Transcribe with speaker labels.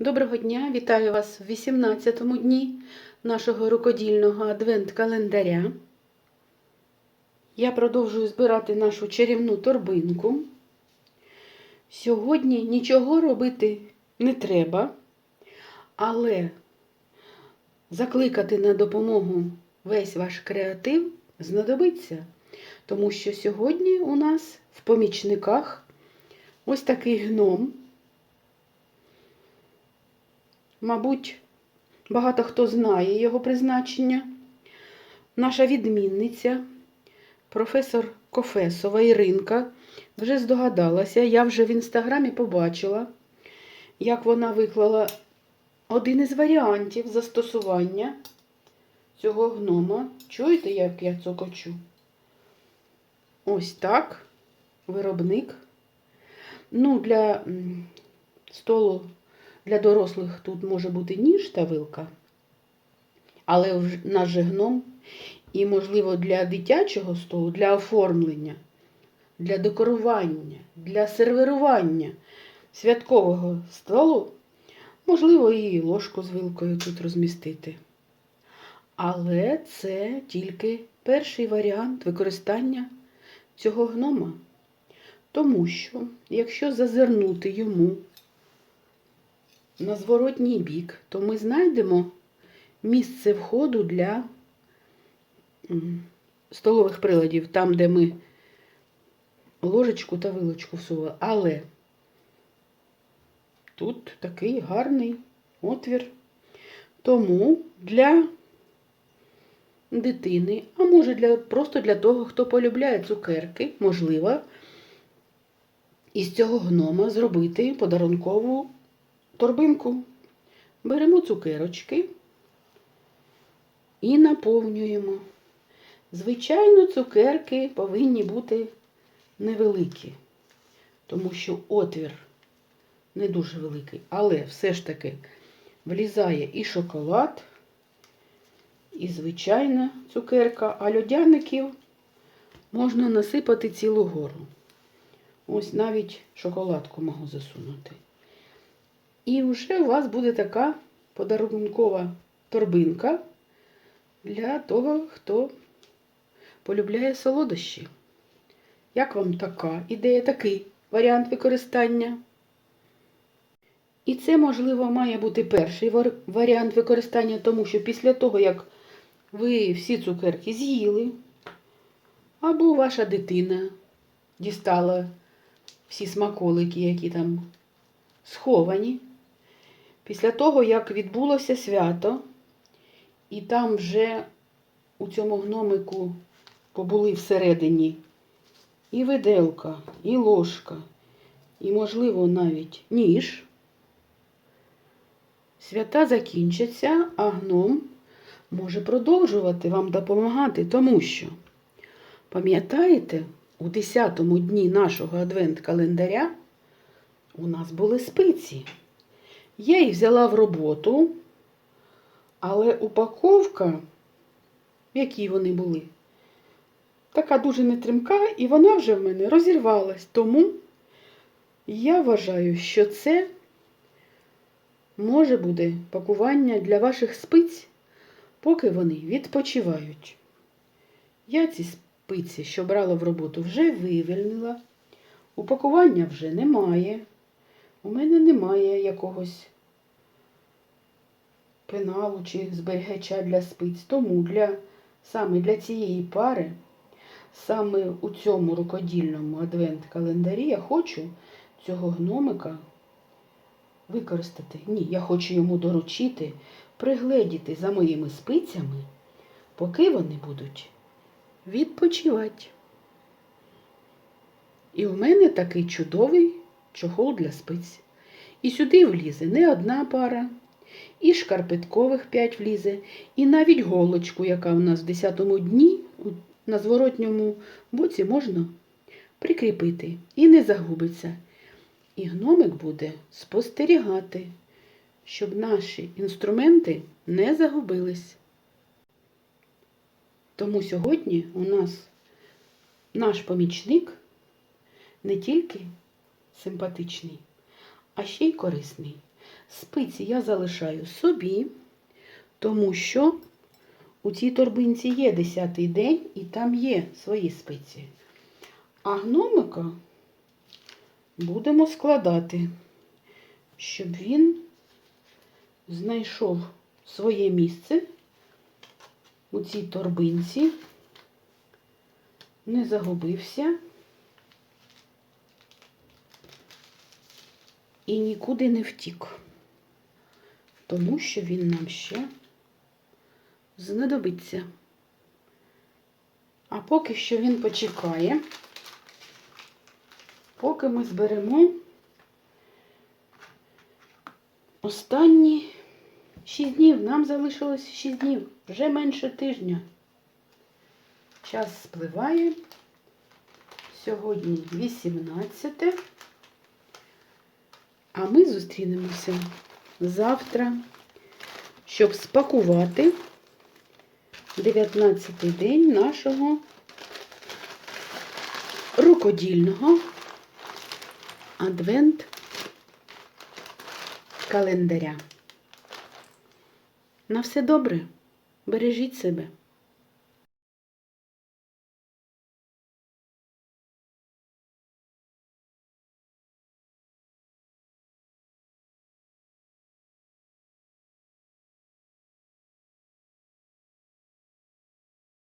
Speaker 1: Доброго дня! Вітаю вас в 18-му дні нашого рукодільного адвент-календаря. Я продовжую збирати нашу чарівну торбинку. Сьогодні нічого робити не треба, але закликати на допомогу весь ваш креатив знадобиться, тому що сьогодні у нас в помічниках ось такий гном. Мабуть, багато хто знає його призначення. Наша відмінниця, професор Кофесова Іринка, вже здогадалася, я вже в інстаграмі побачила, як вона виклала один із варіантів застосування цього гнома. Чуєте, як я цокочу? Ось так, виробник. Ну, для столу для дорослих тут може бути ніж та вилка, але в наш і, можливо, для дитячого столу, для оформлення, для декорування, для сервірування святкового столу, можливо, і ложку з вилкою тут розмістити. Але це тільки перший варіант використання цього гнома. Тому що, якщо зазирнути йому на зворотній бік, то ми знайдемо місце входу для столових приладів, там, де ми ложечку та вилочку всували. Але тут такий гарний отвір. Тому для дитини, а може для, просто для того, хто полюбляє цукерки, можливо, із цього гнома зробити подарункову торбинку. Беремо цукерочки і наповнюємо. Звичайно, цукерки повинні бути невеликі, тому що отвір не дуже великий, але все ж таки влізає і шоколад, і звичайна цукерка, а льодяників можна насипати цілу гору. Ось навіть шоколадку можу засунути. І вже у вас буде така подарункова торбинка для того, хто полюбляє солодощі. Як вам така ідея, такий варіант використання? І це, можливо, має бути перший варіант використання, тому що після того, як ви всі цукерки з'їли, або ваша дитина дістала всі смаколики, які там сховані, Після того, як відбулося свято, і там вже у цьому гномику побули всередині і виделка, і ложка, і, можливо, навіть ніж, свята закінчаться, а гном може продовжувати вам допомагати, тому що, пам'ятаєте, у 10-му дні нашого адвент-календаря у нас були спиці. Я їх взяла в роботу, але упаковка, в якій вони були, така дуже нетримка, і вона вже в мене розірвалась. Тому я вважаю, що це може буде пакування для ваших спиць, поки вони відпочивають. Я ці спиці, що брала в роботу, вже вивільнила. Упакування вже немає. У мене немає якогось пеналу чи зберігача для спиць. Тому для, саме для цієї пари, саме у цьому рукодільному адвент-календарі я хочу цього гномика використати. Ні, я хочу йому доручити, пригледіти за моїми спицями, поки вони будуть відпочивати. І у мене такий чудовий чохол для спиць. І сюди влізе не одна пара, і шкарпеткових 5 влізе, і навіть голочку, яка у нас в 10-му дні на зворотньому боці можна прикріпити і не загубиться. І гномик буде спостерігати, щоб наші інструменти не загубились. Тому сьогодні у нас наш помічник не тільки симпатичний, а ще й корисний. Спиці я залишаю собі, тому що у цій торбинці є 10 день і там є свої спиці. А гномика будемо складати, щоб він знайшов своє місце у цій торбинці, не загубився і нікуди не втік, тому що він нам ще знадобиться. А поки що він почекає, поки ми зберемо останні 6 днів. Нам залишилось 6 днів, вже менше тижня. Час спливає. Сьогодні 18. А ми зустрінемося завтра, щоб спакувати 19-й день нашого рукодільного адвент календаря. На все добре. Бережіть себе.